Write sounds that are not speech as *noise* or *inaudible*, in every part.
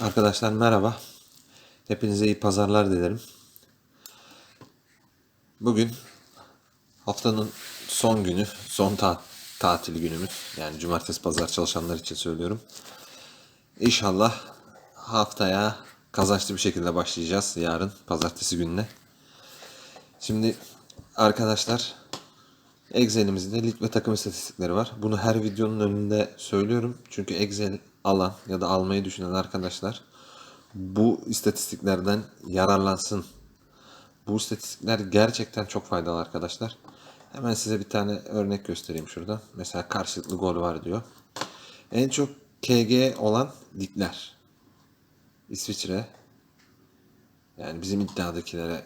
Arkadaşlar merhaba. Hepinize iyi pazarlar dilerim. Bugün haftanın son günü, son ta- tatil günümüz. Yani cumartesi pazar çalışanlar için söylüyorum. İnşallah haftaya kazançlı bir şekilde başlayacağız yarın pazartesi gününe. Şimdi arkadaşlar Excel'imizde lig ve takım istatistikleri var. Bunu her videonun önünde söylüyorum. Çünkü Excel alan ya da almayı düşünen arkadaşlar bu istatistiklerden yararlansın. Bu istatistikler gerçekten çok faydalı arkadaşlar. Hemen size bir tane örnek göstereyim şurada. Mesela karşılıklı gol var diyor. En çok KG olan ligler. İsviçre, yani bizim iddiadakilere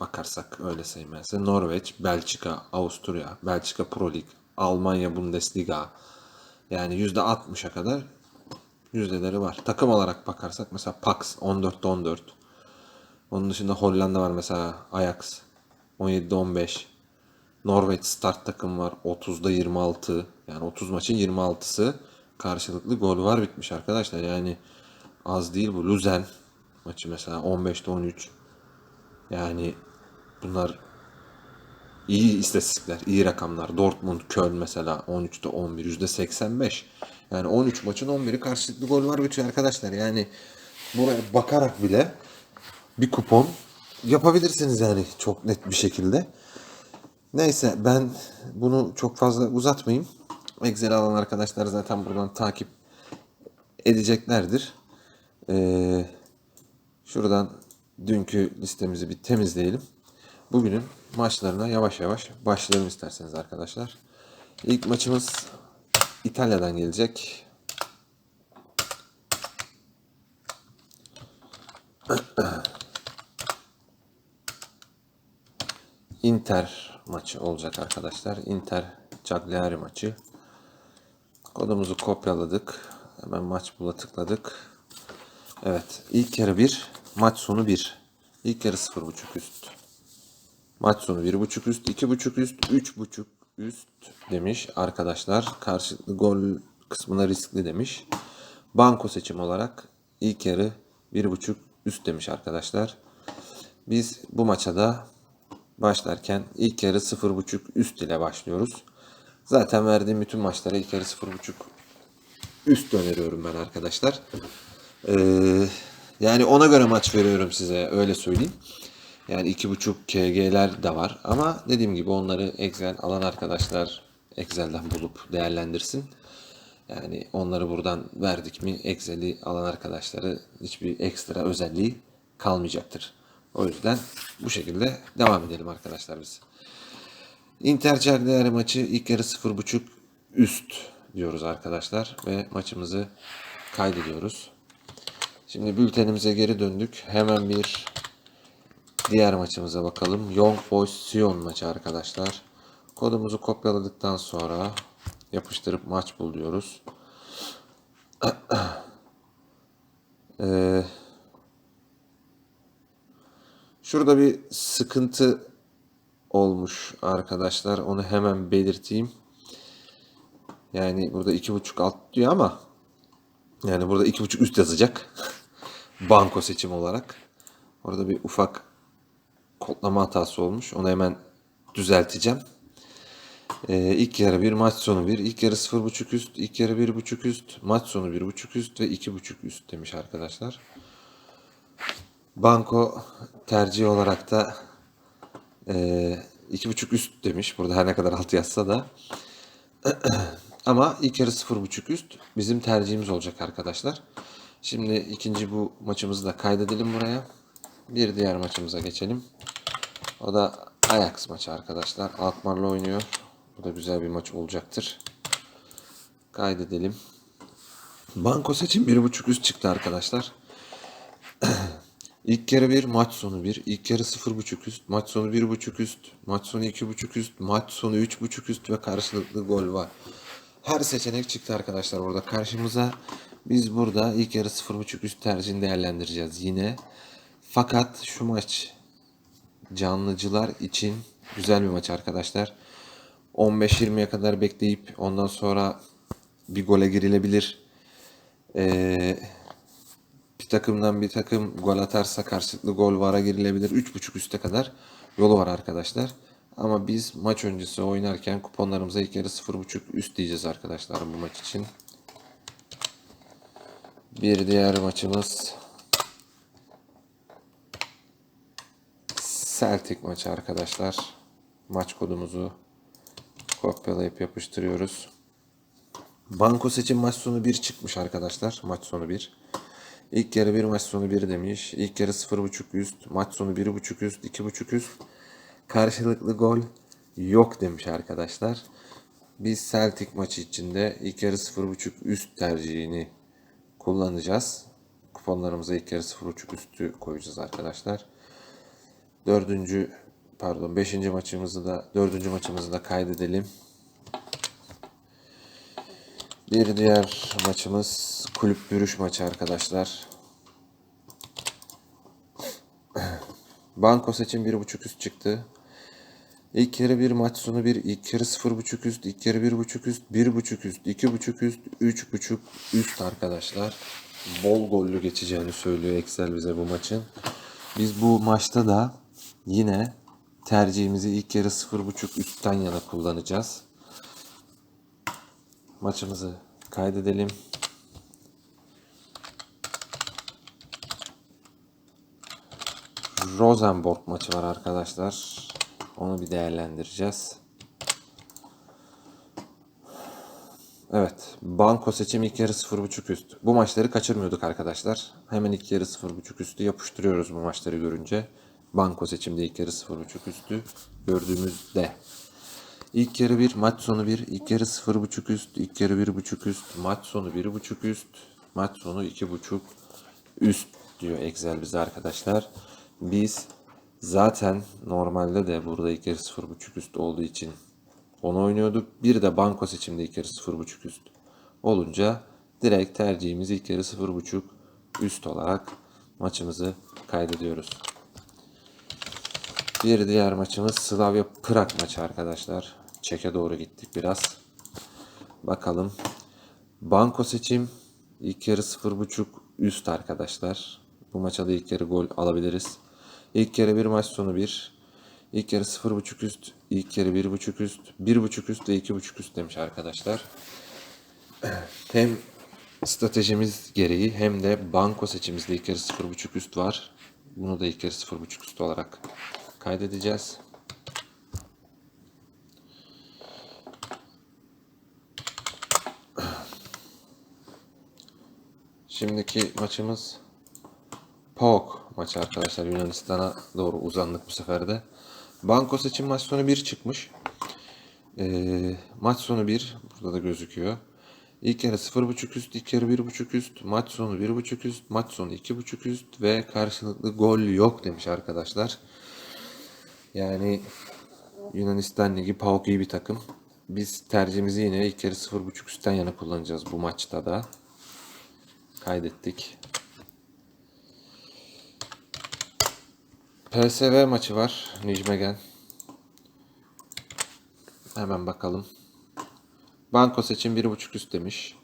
bakarsak öyle sayayım ben size. Norveç, Belçika, Avusturya, Belçika Pro Lig, Almanya Bundesliga. Yani %60'a kadar yüzdeleri var. Takım olarak bakarsak mesela Pax 14'te 14. Onun dışında Hollanda var mesela Ajax 17'de 15. Norveç start takım var 30'da 26. Yani 30 maçın 26'sı karşılıklı gol var bitmiş arkadaşlar. Yani az değil bu. Luzen maçı mesela 15'te 13. Yani bunlar iyi istatistikler, iyi rakamlar. Dortmund, Köln mesela 13'te 11, %85. Yani 13 maçın 11'i karşılıklı gol var bitiyor arkadaşlar. Yani buraya bakarak bile bir kupon yapabilirsiniz yani çok net bir şekilde. Neyse ben bunu çok fazla uzatmayayım. Excel alan arkadaşlar zaten buradan takip edeceklerdir. Ee, şuradan dünkü listemizi bir temizleyelim. Bugünün maçlarına yavaş yavaş başlayalım isterseniz arkadaşlar. İlk maçımız İtalya'dan gelecek. *clears throat* Inter maçı olacak arkadaşlar. Inter Cagliari maçı. Kodumuzu kopyaladık. Hemen maç bula tıkladık. Evet. ilk yarı 1. Maç sonu 1. İlk yarı 0.5 üst. Maç sonu 1.5 üst, 2.5 üst, 3.5 üst demiş arkadaşlar. Karşılıklı gol kısmına riskli demiş. Banko seçim olarak ilk yarı 1.5 üst demiş arkadaşlar. Biz bu maça da başlarken ilk yarı 0.5 üst ile başlıyoruz. Zaten verdiğim bütün maçlara ilk yarı 0.5 üst öneriyorum ben arkadaşlar. Ee, yani ona göre maç veriyorum size öyle söyleyeyim. Yani 2.5 KG'ler de var ama dediğim gibi onları Excel alan arkadaşlar Excel'den bulup değerlendirsin. Yani onları buradan verdik mi Excel'i alan arkadaşları hiçbir ekstra özelliği kalmayacaktır. O yüzden bu şekilde devam edelim arkadaşlar biz. Inter Cagliari maçı ilk yarı 0.5 üst diyoruz arkadaşlar ve maçımızı kaydediyoruz. Şimdi bültenimize geri döndük. Hemen bir diğer maçımıza bakalım. Young Boys Sion maçı arkadaşlar. Kodumuzu kopyaladıktan sonra yapıştırıp maç bul diyoruz. *clears throat* Ee, şurada bir sıkıntı olmuş arkadaşlar. Onu hemen belirteyim. Yani burada iki buçuk alt diyor ama yani burada iki buçuk üst yazacak. *laughs* Banko seçim olarak. Orada bir ufak kodlama hatası olmuş. Onu hemen düzelteceğim. Ee, ilk yarı bir, maç sonu bir. İlk yarı 0.5 üst, ilk yarı 1.5 üst, maç sonu 1.5 üst ve 2.5 üst demiş arkadaşlar. Banko tercih olarak da ee, iki buçuk üst demiş. Burada her ne kadar alt yazsa da. *clears throat* Ama ilk yarı sıfır buçuk üst bizim tercihimiz olacak arkadaşlar. Şimdi ikinci bu maçımızı da kaydedelim buraya. Bir diğer maçımıza geçelim. O da Ajax maçı arkadaşlar. Alkmaar'la oynuyor. Bu da güzel bir maç olacaktır. Kaydedelim. Banko seçim 1.5 üst çıktı arkadaşlar. *clears throat* İlk yarı bir, maç sonu bir. İlk yarı 0.5 üst, maç sonu 1.5 üst, maç sonu 2.5 üst, maç sonu 3.5 üst ve karşılıklı gol var. Her seçenek çıktı arkadaşlar burada karşımıza. Biz burada ilk yarı 0.5 üst tercihini değerlendireceğiz yine. Fakat şu maç canlıcılar için güzel bir maç arkadaşlar. 15-20'ye kadar bekleyip ondan sonra bir gole girilebilir. Ee, takımdan bir takım gol atarsa karşılıklı gol vara girilebilir. 3.5 üste kadar yolu var arkadaşlar. Ama biz maç öncesi oynarken kuponlarımıza ilk yarı 0.5 üst diyeceğiz arkadaşlar bu maç için. Bir diğer maçımız Celtic maçı arkadaşlar. Maç kodumuzu kopyalayıp yapıştırıyoruz. Banko seçim maç sonu 1 çıkmış arkadaşlar. Maç sonu 1. İlk yarı 1 maç sonu 1 demiş. İlk yarı 0.5 üst. Maç sonu 1.5 üst. 2.5 üst. Karşılıklı gol yok demiş arkadaşlar. Biz Celtic maçı içinde ilk yarı 0.5 üst tercihini kullanacağız. Kuponlarımıza ilk yarı 0.5 üstü koyacağız arkadaşlar. Dördüncü pardon beşinci maçımızı da dördüncü maçımızı da kaydedelim. Bir diğer maçımız kulüp yürüyüş maçı arkadaşlar. *clears throat* Banko seçim 1.5 üst çıktı. İlk yarı bir maç sonu bir, ilk yarı 0.5 üst, ilk yarı 1.5 üst, 1.5 üst, 2.5 üst, 3.5 üst arkadaşlar. Bol gollü geçeceğini söylüyor Excel bize bu maçın. Biz bu maçta da yine tercihimizi ilk yarı 0.5 üstten yana kullanacağız. Maçımızı kaydedelim. Rosenborg maçı var arkadaşlar. Onu bir değerlendireceğiz. Evet. Banko seçim ilk yarı 0.5 üst. Bu maçları kaçırmıyorduk arkadaşlar. Hemen ilk yarı 0.5 üstü yapıştırıyoruz bu maçları görünce. Banko seçimde ilk yarı 0.5 üstü gördüğümüzde. İlk yarı 1, maç sonu 1, ilk yarı 0.5 üst, ilk yarı 1.5 üst, maç sonu 1.5 üst, maç sonu 2.5 üst diyor Excel bize arkadaşlar. Biz zaten normalde de burada ilk yarı 0.5 üst olduğu için onu oynuyorduk. Bir de banko seçimde ilk yarı 0.5 üst olunca direkt tercihimizi ilk yarı 0.5 üst olarak maçımızı kaydediyoruz. Bir diğer maçımız Slavia Prag maçı arkadaşlar. Çeke doğru gittik biraz. Bakalım. Banko seçim ilk yarı 0.5 üst arkadaşlar. Bu maça da ilk yarı gol alabiliriz. İlk yarı bir maç sonu 1. İlk yarı 0.5 üst, ilk yarı 1.5 üst, 1.5 üst ve 2.5 üst demiş arkadaşlar. *clears throat* Hem stratejimiz gereği hem de banko seçimimizde ilk yarı 0.5 üst var. Bunu da ilk yarı 0.5 üst olarak kaydedeceğiz. Şimdiki maçımız PAOK maçı arkadaşlar. Yunanistan'a doğru uzandık bu sefer de. Banko seçim maç sonu 1 çıkmış. Ee, maç sonu 1. Burada da gözüküyor. İlk yarı 0.5 üst, ilk yarı 1.5 üst, maç sonu 1.5 üst, maç sonu 2.5 üst ve karşılıklı gol yok demiş arkadaşlar. Yani Yunanistan Ligi PAOK iyi bir takım. Biz tercihimizi yine ilk yarı 0.5 üstten yana kullanacağız bu maçta da. Kaydettik. PSV maçı var. Nijmegen. Hemen bakalım. Banko seçim 1.5 üst demiş.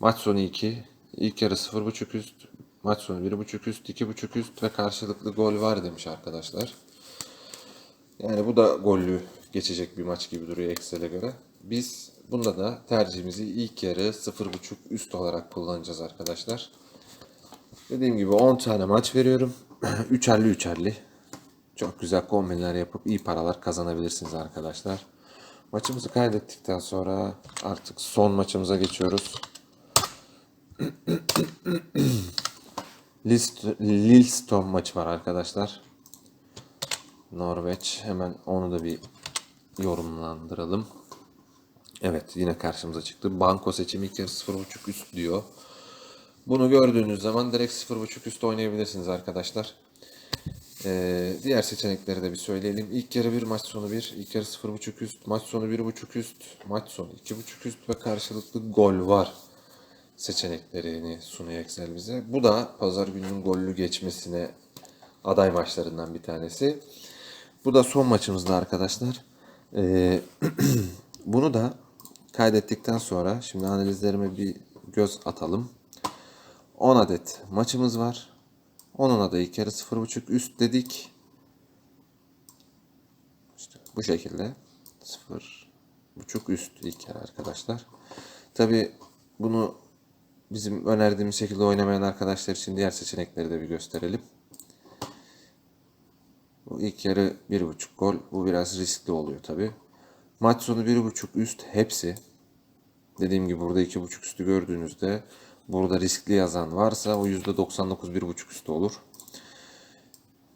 Maç sonu 2. İlk yarı 0.5 üst. Maç sonu 1.5 üst, 2.5 üst ve karşılıklı gol var demiş arkadaşlar. Yani bu da gollü geçecek bir maç gibi duruyor Excel'e göre. Biz bunda da tercihimizi ilk yarı 0.5 üst olarak kullanacağız arkadaşlar. Dediğim gibi 10 tane maç veriyorum. *clears throat* 3'erli 3'erli. Çok güzel kombinler yapıp iyi paralar kazanabilirsiniz arkadaşlar. Maçımızı kaydettikten sonra artık son maçımıza geçiyoruz. *clears throat* List, Lilston maçı var arkadaşlar. Norveç. Hemen onu da bir yorumlandıralım. Evet yine karşımıza çıktı. Banko seçimi ilk yarı 0.5 üst diyor. Bunu gördüğünüz zaman direkt 0.5 üst oynayabilirsiniz arkadaşlar. Ee, diğer seçenekleri de bir söyleyelim. İlk yarı bir maç sonu bir, ilk yarı 0.5 üst, maç sonu 1.5 üst, maç sonu 2.5 üst ve karşılıklı gol var seçeneklerini sunuyor Excel bize. Bu da pazar gününün gollü geçmesine aday maçlarından bir tanesi. Bu da son maçımızda arkadaşlar. Ee, *clears throat* bunu da kaydettikten sonra şimdi analizlerime bir göz atalım. 10 adet maçımız var. Onunla da ilk yarı 0.5 üst dedik. İşte bu şekilde 0.5 üst ilk yarı arkadaşlar. Tabi bunu bizim önerdiğimiz şekilde oynamayan arkadaşlar için diğer seçenekleri de bir gösterelim. İlk yarı 1.5 gol. Bu biraz riskli oluyor tabi. Maç sonu 1.5 üst hepsi. Dediğim gibi burada 2.5 üstü gördüğünüzde burada riskli yazan varsa o %99 1.5 üstü olur.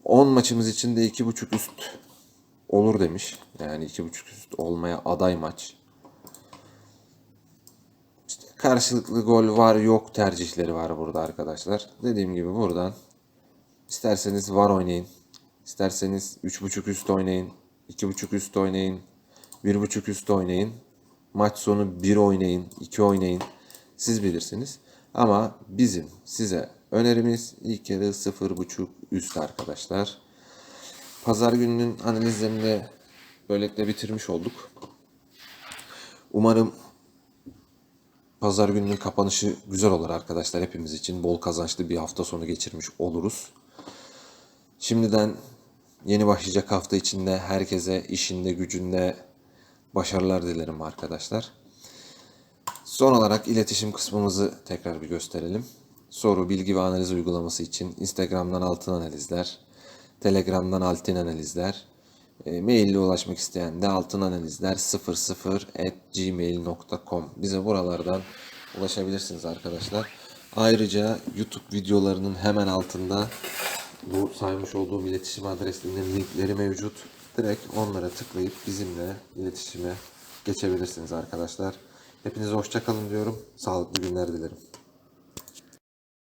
10 maçımız için de 2.5 üst olur demiş. Yani 2.5 üst olmaya aday maç. İşte karşılıklı gol var yok tercihleri var burada arkadaşlar. Dediğim gibi buradan isterseniz var oynayın. İsterseniz 3.5 üst oynayın. 2.5 üst oynayın. 1.5 üst oynayın. Maç sonu 1 oynayın, 2 oynayın. Siz bilirsiniz. Ama bizim size önerimiz ilk yarı 0.5 üst arkadaşlar. Pazar gününün analizlerini de böylelikle bitirmiş olduk. Umarım pazar gününün kapanışı güzel olur arkadaşlar hepimiz için. Bol kazançlı bir hafta sonu geçirmiş oluruz. Şimdiden yeni başlayacak hafta içinde herkese işinde gücünde başarılar dilerim arkadaşlar. Son olarak iletişim kısmımızı tekrar bir gösterelim. Soru, bilgi ve analiz uygulaması için Instagram'dan altın analizler, Telegram'dan altın analizler, e, mail ile ulaşmak isteyen de altın analizler 00 at gmail.com bize buralardan ulaşabilirsiniz arkadaşlar. Ayrıca YouTube videolarının hemen altında bu saymış olduğum iletişim adreslerinin linkleri mevcut. Direkt onlara tıklayıp bizimle iletişime geçebilirsiniz arkadaşlar. Hepinize hoşça kalın diyorum. Sağlıklı günler dilerim.